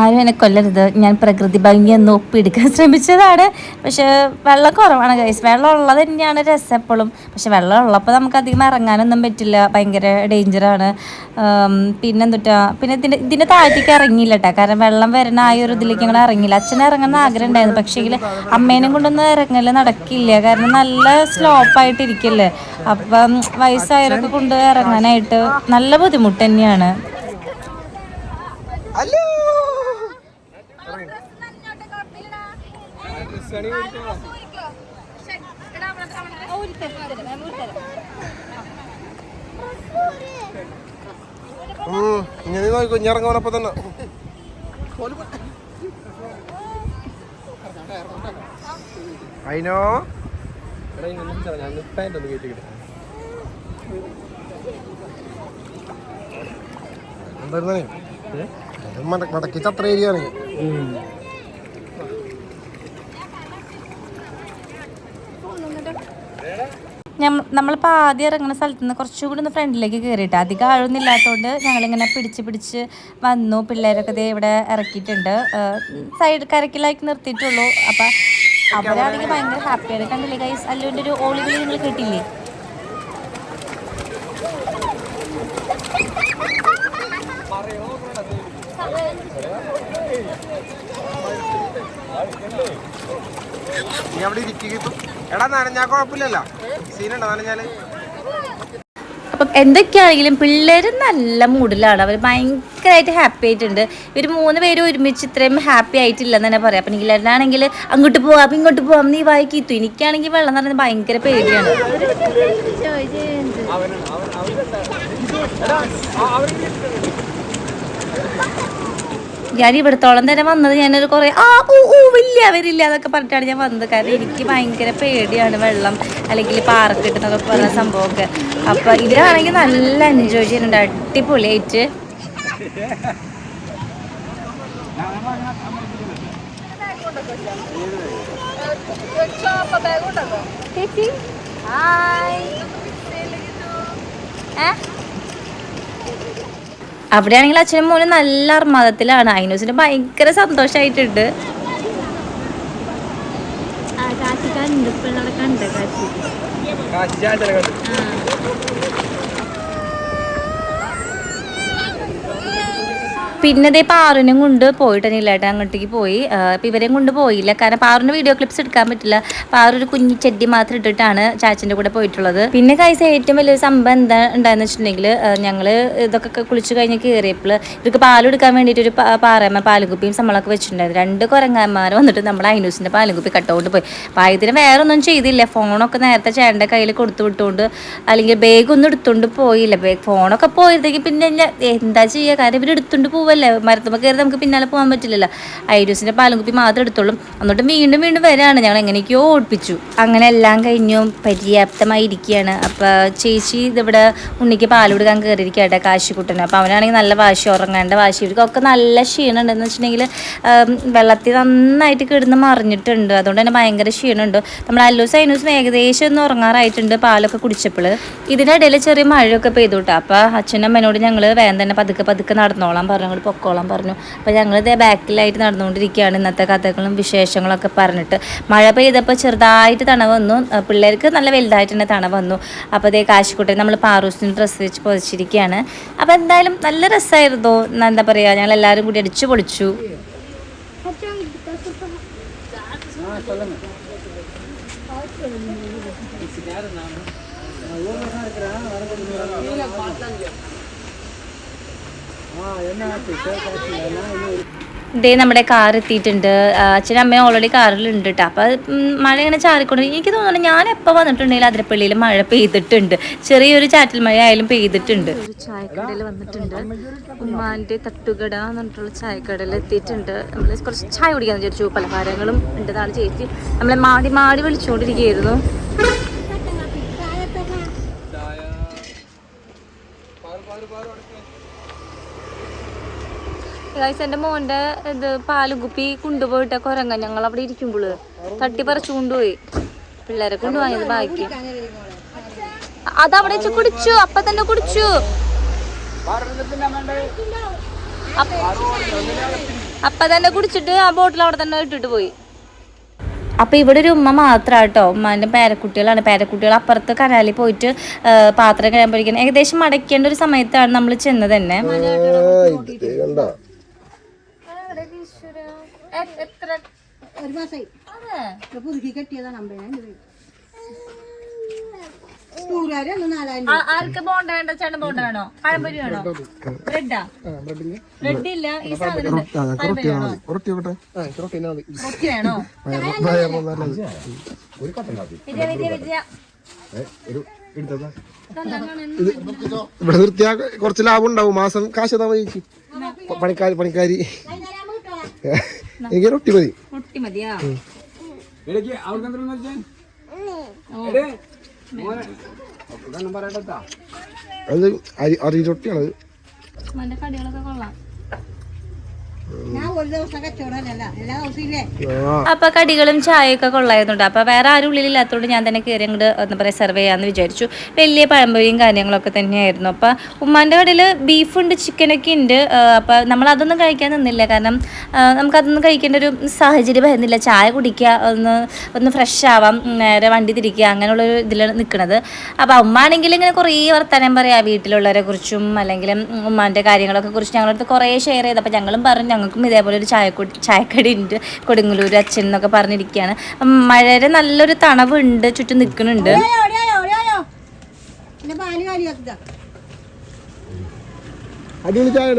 ആരും എന്നെ കൊല്ലരുത്. ഞാൻ പ്രകൃതി ഭംഗി ഒന്ന് ഒപ്പിയെടുക്കാൻ *laughs* ശ്രമിച്ചതാണ്. പക്ഷേ വെള്ളം കുറവാണ് ഗൈസ് വെള്ളം ഉള്ളത് തന്നെയാണ് രസം എപ്പോഴും. പക്ഷെ വെള്ളം ഉള്ളപ്പോൾ നമുക്ക് അധികം ഇറങ്ങാനൊന്നും പറ്റില്ല. ഭയങ്കര ഡേഞ്ചറാണ് പിന്നെന്തുട്ടാ പിന്നെ ഇതിന്റെ ഇതിന്റെ താഴത്തേക്ക് ഇറങ്ങിയില്ല കേട്ടോ കാരണം വെള്ളം വരുന്ന ആ ഒരു ഇതിലേക്ക് ഞങ്ങൾ ഇറങ്ങിയില്ല. അച്ഛനെ ഇറങ്ങുന്ന ആഗ്രഹം ഉണ്ടായിരുന്നു. പക്ഷേങ്കിൽ അമ്മേനെ കൊണ്ടൊന്നും ഇറങ്ങൽ നടക്കില്ല. കാരണം നല്ല സ്ലോപ്പായിട്ടിരിക്കല്ലേ. അപ്പം വയസ്സായവരൊക്കെ കൊണ്ട് ഇറങ്ങാനായിട്ട് നല്ല ബുദ്ധിമുട്ട് തന്നെയാണ്. ഹലോ ഇങ്ങനെ നോക്കി കുഞ്ഞിറങ്ങാനപ്പോ തന്നെ. അയിനോ? എന്തായിരുന്നേ? മടക്കിച്ച് അത്ര ഏരിയ ആണ്. നമ്മളിപ്പോൾ ആദ്യം ഇറങ്ങുന്ന സ്ഥലത്ത് നിന്ന് കുറച്ചുകൂടി ഒന്ന് ഫ്രണ്ടിലേക്ക് കയറിയിട്ട് അധികം ആഴൊന്നും ഇല്ലാത്തതുകൊണ്ട് ഞങ്ങളിങ്ങനെ പിടിച്ച് പിടിച്ച് വന്നു. പിള്ളേരൊക്കെ ദേ ഇവിടെ ഇറക്കിയിട്ടുണ്ട്. സൈഡ് കരക്കിലാക്കി നിർത്തിയിട്ടുള്ളൂ. അപ്പം അവരാണെങ്കിൽ ഭയങ്കര ഹാപ്പിയാണ്. കണ്ടില്ലേ ഗൈസ് അല്ലുവിന്റെ ഒരു ഓളിവിളി നിങ്ങൾ കേട്ടില്ലേ? നീ അവിടെ ഇരിക്കും എടാ നനഞ്ഞാ കുഴപ്പമില്ലല്ലോ. സീനുണ്ടോ നനഞ്ഞാൽ? അപ്പം എന്തൊക്കെയാണെങ്കിലും പിള്ളേർ നല്ല മൂഡിലാണ്. അവർ ഭയങ്കരമായിട്ട് ഹാപ്പി ആയിട്ടുണ്ട്. ഇവർ മൂന്ന് പേരും ഒരുമിച്ച് ഇത്രയും ഹാപ്പി ആയിട്ടില്ലെന്ന് തന്നെ പറയാം. അപ്പം എനിക്ക് എല്ലാണെങ്കിൽ അങ്ങോട്ട് പോവാം ഇങ്ങോട്ട് പോവാം നീ വായിക്കിത്തു എനിക്കാണെങ്കിൽ വെള്ളം എന്ന് പറയുന്നത് ഭയങ്കര പേടിയാണ്. ഞാൻ ഇവിടത്തോളം തന്നെ വന്നത് ഞാനൊരു കുറേ ആ ഊ ഊ വലിയ വരില്ല എന്നൊക്കെ പറഞ്ഞിട്ടാണ് ഞാൻ വന്നത്. കാരണം എനിക്ക് ഭയങ്കര പേടിയാണ് വെള്ളം അല്ലെങ്കിൽ പാർക്ക് എന്നൊക്കെ പറഞ്ഞ സംഭവമൊക്കെ. അപ്പൊ ഇതിലാണെങ്കിൽ നല്ല എൻജോയ് ചെയ്യുന്നുണ്ട്. അടിപൊളിയായിട്ട്. ചേച്ചി. ഹായ് ഏ? അവിടെയാണെങ്കിൽ അച്ഛനും മോനും നല്ല അർമാദത്തിലാണ്. ഐനൂസിന് ഭയങ്കര സന്തോഷമായിട്ടുണ്ട് കാശിക്കാരുണ്ട് കണ്ട്? പിള്ളേരെ കണ്ട്. കാശി പിന്നെ ഇതേ പാറുവിനും കൊണ്ട് പോയിട്ടാണ് ഏട്ടാ അങ്ങോട്ടേക്ക് പോയി. അപ്പം ഇവരെയും കൊണ്ട് പോയില്ല. കാരണം പാറുവിന് വീഡിയോ ക്ലിപ്സ് എടുക്കാൻ പറ്റില്ല. പാറു ഒരു കുഞ്ഞി ചെടി മാത്രം ഇട്ടിട്ടാണ് ചാച്ചന്റെ കൂടെ പോയിട്ടുള്ളത്. പിന്നെ കൈസ ഏറ്റവും വലിയൊരു സംഭവം എന്താ ഉണ്ടായെന്ന് വെച്ചിട്ടുണ്ടെങ്കിൽ ഞങ്ങൾ ഇതൊക്കെ കുളിച്ച് കഴിഞ്ഞ് കയറിയപ്പോൾ ഇവർക്ക് പാലെടുക്കാൻ വേണ്ടിയിട്ട് ഒരു പാ- പാറയമ്മ പാലുകുപ്പിയും സമ്മളൊക്കെ വെച്ചിട്ടുണ്ടായിരുന്നു. രണ്ട് കുരങ്ങന്മാർ വന്നിട്ട് നമ്മുടെ ഐനൂസിന്റെ പാലുകുപ്പി കട്ടുകൊണ്ട് പോയി. പായത്തിന് വേറെ ഒന്നും ചെയ്തില്ല. ഫോണൊക്കെ നേരത്തെ ചേട്ടന്റെ കയ്യിൽ കൊടുത്തു വിട്ടുകൊണ്ട് അല്ലെങ്കിൽ ബാഗ് ഒന്നും എടുത്തുകൊണ്ട് പോയില്ല. ബാഗ് ഫോണൊക്കെ പോയിരുന്നെങ്കിൽ പിന്നെ എന്താ ചെയ്യുക കാരണം ഇവർ എടുത്തുകൊണ്ട് പോവല്ലേ മരത്തുമ്പോൾ കയറി നമുക്ക് പിന്നാലെ പോകാൻ പറ്റില്ലല്ലോ. ഐഡൂസിന്റെ പാലും കുപ്പി മാത്രം എടുത്തോളും. എന്നിട്ട് വീണ്ടും വീണ്ടും വരാണ്. ഞങ്ങൾ എങ്ങനെയൊക്കെയോ ഓടിപ്പിച്ചു. അങ്ങനെ എല്ലാം കഴിഞ്ഞു. പര്യാപ്തമായി ഇരിക്കുകയാണ് അപ്പോൾ ചേച്ചി ഇതിവിടെ ഉണ്ണിക്ക് പാൽ കൊടുക്കാൻ കയറിയിരിക്കട്ടെ കാശിക്കുട്ടന്. അപ്പോൾ അവനാണെങ്കിൽ നല്ല വാശി ഉറങ്ങേണ്ട വാശി. ഒക്കെ നല്ല ക്ഷീണമുണ്ടെന്ന് വെച്ചിട്ടുണ്ടെങ്കിൽ വെള്ളത്തിൽ നന്നായിട്ട് കിടന്ന് മറിഞ്ഞിട്ടുണ്ട്. അതുകൊണ്ട് തന്നെ ഭയങ്കര ക്ഷീണമുണ്ട്. നമ്മൾ അല്ലൂസ് സൈനൂസും ഏകദേശം ഒന്ന് ഉറങ്ങാറായിട്ടുണ്ട് പാലൊക്കെ കുടിച്ചപ്പോൾ. ഇതിനിടയിൽ ചെറിയ മഴയൊക്കെ പെയ്തു കേട്ടോ. അപ്പോൾ അച്ഛനും അമ്മനോട് ഞങ്ങൾ വേഗം തന്നെ പതുക്കെ പതുക്കെ നടന്നോളാം പറഞ്ഞു അങ്ങോട്ട് പൊക്കോളാൻ പറഞ്ഞു. അപ്പോൾ ഞങ്ങൾ ഇതേ ബാക്കിലായിട്ട് നടന്നുകൊണ്ടിരിക്കുകയാണ്. ഇന്നത്തെ കഥകളും വിശേഷങ്ങളൊക്കെ പറഞ്ഞിട്ട്. മഴ പെയ്തപ്പോൾ ചെറുതായിട്ട് തണ വന്നു. പിള്ളേർക്ക് നല്ല വലുതായിട്ട് തന്നെ തണ വന്നു. അപ്പോൾ അതേ കാശിക്കുട്ടൻ നമ്മൾ പാറൂസിന് ഡ്രസ്സ് വെച്ച് പൊതിച്ചിരിക്കുകയാണ്. അപ്പോൾ എന്തായാലും നല്ല രസമായിരുന്നു എന്താ പറയുക ഞങ്ങൾ എല്ലാവരും കൂടി അടിച്ചു പൊളിച്ചു. ഇതേ നമ്മുടെ കാർ എത്തിയിട്ടുണ്ട്. അച്ഛനും അമ്മയും ഓൾറെഡി കാറിലുണ്ട് കേട്ടോ അപ്പോൾ മഴ ഇങ്ങനെ ചാറിക്കൊണ്ട് എനിക്ക് തോന്നുന്നു ഞാൻ എപ്പോൾ വന്നിട്ടുണ്ടെങ്കിൽ അതിരപ്പള്ളിയിൽ മഴ പെയ്തിട്ടുണ്ട്. ചെറിയൊരു ചാറ്റൽ മഴ ആയാലും പെയ്തിട്ടുണ്ട്. ഒരു ചായക്കടയിൽ വന്നിട്ടുണ്ട്. ഉമ്മാന്റെ തട്ടുകട എന്ന് പറഞ്ഞിട്ടുള്ള ചായക്കടയിൽ എത്തിയിട്ടുണ്ട്. നമ്മൾ കുറച്ച് ചായ കുടിക്കാന്ന് വിചാരിച്ചു. പലഹാരങ്ങളും ഉണ്ടെന്നാണ് ചേച്ചി നമ്മളെ മാടി മാടി വിളിച്ചുകൊണ്ടിരിക്കുകയായിരുന്നു ഗൈസ് എന്റെ മോന്റെ ഇത് പാലുകുപ്പി കൊണ്ടുപോയിട്ട് കുരങ്ങ ഞങ്ങൾ അവിടെ ഇരിക്കുമ്പോൾ തട്ടിപ്പറിച്ചു കൊണ്ടുപോയി. പിള്ളേരെ കൊണ്ടുപോയത് ബാക്കി. അതവിടെ വെച്ച് കുടിച്ചു അപ്പൊ തന്നെ കുടിച്ചു. അപ്പ- അപ്പൊ തന്നെ കുടിച്ചിട്ട് ആ ബോട്ടിൽ അവിടെ തന്നെ ഇട്ടിട്ട് പോയി. അപ്പൊ ഇവിടെ ഒരു ഉമ്മ മാത്രാട്ടോ ഉമ്മാന്റെ പേരക്കുട്ടികളാണ്. പേരക്കുട്ടികൾ അപ്പുറത്ത് കനാലിൽ പോയിട്ട് പാത്രം കഴിയാൻ പോയിരിക്കുന്നത് ഏകദേശം അടയ്ക്കേണ്ട ഒരു സമയത്താണ് നമ്മൾ ചെന്നത് തന്നെ. കണ്ടോ ഒരു മാസമായി ഇപ്പൊ പുതുക്കി കെട്ടിയതാണ് അമ്പതിനായിരം രൂപ നൂറുകാര് ഒന്ന് നാലായിരം രൂപ. ആർക്ക് ബോണ്ട വേണ്ട? ചേട്ടൻ ബോണ്ട വേണോ? പഴംപൊരി വേണോ ബ്രെഡാ ബ്രെഡ് ഇല്ല? ഈ സാധനം വേണോ? ഇവിടെ നിർത്തിയാ കുറച്ച് ലാഭം ഉണ്ടാവും. മാസം കാശ് പ- പണിക്കാരി പണിക്കാരി. എനിക്ക് റൊട്ടി മതി. റൊട്ടി മതിയാ? അത് അരി അരി റൊട്ടിയാണത്. കടികളൊക്കെ കൊള്ളാം ഞാൻ ഒരു ദിവസം കച്ചവടമല്ല എല്ലാ ദിവസവും ഇല്ലേ ആ അപ്പൊ കടികളും ചായയൊക്കെ കൊള്ളായിരുന്നുണ്ട് അപ്പൊ വേറെ ആരും ഉള്ളിലില്ലാത്തതുകൊണ്ട് ഞാൻ തന്നെ കയറി അങ്ങോട്ട് എന്താ പറയുക സെർവ് ചെയ്യാന്ന് വിചാരിച്ചു. വലിയ പഴംപൊരിയും കാര്യങ്ങളൊക്കെ തന്നെയായിരുന്നു. അപ്പൊ ഉമ്മാന്റെ കടയിൽ ബീഫുണ്ട് ചിക്കനൊക്കെ ഉണ്ട്. അപ്പൊ നമ്മൾ അതൊന്നും കഴിക്കാൻ നിന്നില്ല. കാരണം നമുക്ക് നമുക്കതൊന്നും കഴിക്കേണ്ട ഒരു സാഹചര്യം വരുന്നില്ല. ചായ കുടിക്കുക ഒന്ന് ഒന്ന് ഫ്രഷ് ആവാം നേരെ വണ്ടി തിരിക്കുക അങ്ങനെയുള്ള ഒരു ഇതിലാണ് നിൽക്കുന്നത് അപ്പൊ ഉമ്മാണെങ്കിൽ ഇങ്ങനെ കുറേ വർത്തമാനം പറയാം വീട്ടിലുള്ളവരെ കുറിച്ചും അല്ലെങ്കിൽ ഉമ്മാന്റെ കാര്യങ്ങളൊക്കെ കുറിച്ച് ഞങ്ങളടുത്ത് കുറേ ഷെയർ ചെയ്ത്. അപ്പൊ ഞങ്ങളും പറഞ്ഞു ഞങ്ങൾക്കും ഇതേപോലെ ഒരു ചായ ചായക്കടി ഉണ്ട്. കൊടുങ്ങല്ലൂർ അച്ഛൻ എന്നൊക്കെ പറഞ്ഞിരിക്കുകയാണ് മഴയുടെ നല്ലൊരു തണവുണ്ട്. ചുറ്റും നിൽക്കുന്നുണ്ട്. അടിപൊളി ചായ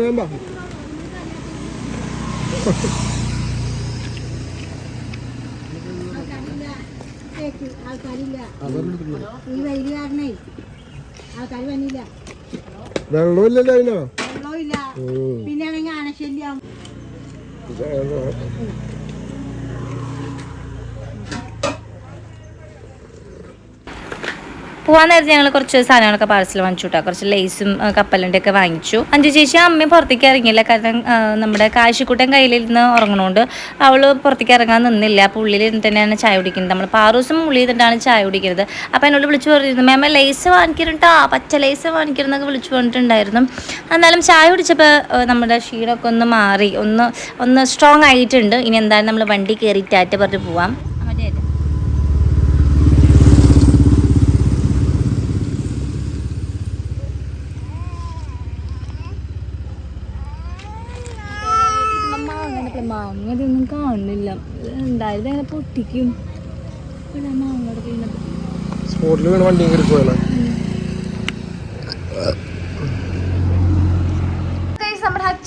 വെള്ളമില്ലല്ലോ അതിനോ? വെള്ളമില്ല ഇല്ല. പിന്നെ ആണെങ്കിൽ ആനശല്യം. Yeah, I know. പോകാൻ നേരത്തെ ഞങ്ങൾ കുറച്ച് സാധനങ്ങളൊക്കെ പാർസൽ വാങ്ങിച്ചു കേട്ടോ കുറച്ച് ലേസും കപ്പലിന്റെ ഒക്കെ വാങ്ങിച്ചു. അഞ്ചു ചേച്ചി അമ്മയും പുറത്തേക്ക് ഇറങ്ങിയില്ല. കാരണം നമ്മുടെ കാശിക്കുട്ടൻ കയ്യിലിരുന്ന് ഉറങ്ങണോണ്ട് അവൾ പുറത്തേക്ക് ഇറങ്ങാൻ നിന്നില്ല. അപ്പോൾ ഉള്ളിലിരുന്ന് തന്നെയാണ് ചായ കുടിക്കുന്നത്. നമ്മൾ പാറൂസും ഉള്ളിൽ ഇരുന്നിട്ടാണ് ചായ കുടിക്കുന്നത്. അപ്പോൾ എന്നോട് വിളിച്ചു പറഞ്ഞിരുന്നു മാമ ലേസ് വാങ്ങിക്കരുട്ടാ പച്ച ലേസ് വാങ്ങിക്കരുന്നൊക്കെ വിളിച്ചു പറഞ്ഞിട്ടുണ്ടായിരുന്നു. എന്നാലും ചായ കുടിച്ചപ്പോൾ നമ്മുടെ ക്ഷീണമൊക്കെ ഒന്ന് മാറി. ഒന്ന് ഒന്ന് സ്ട്രോങ് ആയിട്ടുണ്ട്. ഇനി എന്തായാലും നമ്മൾ വണ്ടി കയറി ടാറ്റ പറഞ്ഞ് പോവാം. ഉണ്ടായത് അങ്ങനെ പൊട്ടിക്കും. ഇവിടെ മാങ്ങയുടെ വീണത്. സ്പോട്ടിൽ വീണ് വണ്ടിയും കയറി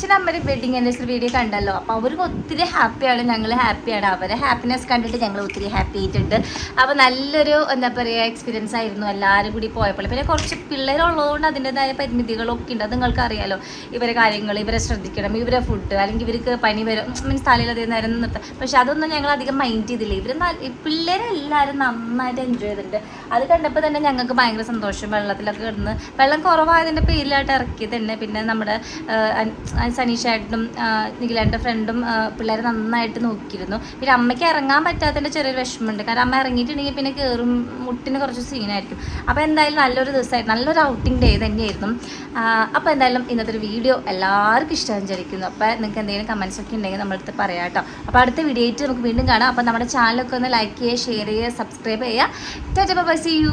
അച്ഛനും അമ്മരും വെഡിങ് ആനിവേഴ്സറി വീഡിയോ കണ്ടല്ലോ. അപ്പോൾ അവർക്ക് ഒത്തിരി ഹാപ്പിയാണ് ഞങ്ങൾ ഹാപ്പിയാണ് അവരെ ഹാപ്പിനെസ് കണ്ടിട്ട് ഞങ്ങൾ ഒത്തിരി ഹാപ്പി ആയിട്ടുണ്ട്. അപ്പോൾ നല്ലൊരു എന്താ പറയുക എക്സ്പീരിയൻസ് ആയിരുന്നു എല്ലാവരും കൂടി പോയപ്പോൾ. പിന്നെ കുറച്ച് പിള്ളേരുള്ളതുകൊണ്ട് അതിന്റെതായ പരിമിതികളൊക്കെ ഉണ്ട്. അത് നിങ്ങൾക്ക് അറിയാലോ ഇവരെ കാര്യങ്ങൾ ഇവരെ ശ്രദ്ധിക്കണം ഇവരെ ഫുഡ് അല്ലെങ്കിൽ ഇവർക്ക് പനി വരും. മീൻസ് തലയിൽ അധികം നേരം നിർത്താം. പക്ഷെ അതൊന്നും ഞങ്ങൾ അധികം മൈൻഡ് ചെയ്തില്ല. ഇവർ പിള്ളേരെല്ലാവരും നന്നായിട്ട് എൻജോയ് ചെയ്തിട്ടുണ്ട്. അത് കണ്ടപ്പോൾ തന്നെ ഞങ്ങൾക്ക് ഭയങ്കര സന്തോഷം. വെള്ളത്തിലൊക്കെ കിടന്ന് വെള്ളം കുറവായതിന്റെ പേരിലായിട്ട് ഇറക്കിയത് തന്നെ പിന്നെ നമ്മുടെ സനീഷേട്ടനും നിഖിലേന്റെ ഫ്രണ്ടും പിള്ളേരെ നന്നായിട്ട് നോക്കിയിരുന്നു. പിന്നെ അമ്മയ്ക്ക് ഇറങ്ങാൻ പറ്റാത്തതിന്റെ ചെറിയൊരു വിഷമമുണ്ട്. കാരണം അമ്മ ഇറങ്ങിയിട്ടുണ്ടെങ്കിൽ പിന്നെ കയറും മുട്ടിന് കുറച്ച് സീനായിരിക്കും. അപ്പോൾ എന്തായാലും നല്ലൊരു ദിവസമായിരുന്നു. നല്ലൊരു ഔട്ടിംഗ് ഡേ തന്നെയായിരുന്നു. അപ്പോൾ എന്തായാലും ഇന്നത്തെ ഒരു വീഡിയോ എല്ലാവർക്കും ഇഷ്ടം വിചാരിക്കുന്നു. അപ്പോൾ നിങ്ങൾക്ക് എന്തെങ്കിലും കമൻസ് ഒക്കെ ഉണ്ടെങ്കിൽ നമ്മളടുത്ത് പറയാം കേട്ടോ. അപ്പോൾ അടുത്ത വീഡിയോ ആയിട്ട് നമുക്ക് വീണ്ടും കാണാം. അപ്പോൾ നമ്മുടെ ചാനലൊക്കെ ഒന്ന് ലൈക്ക് ചെയ്യുക ഷെയർ ചെയ്യുക സബ്സ്ക്രൈബ് ചെയ്യുക. Tata by C U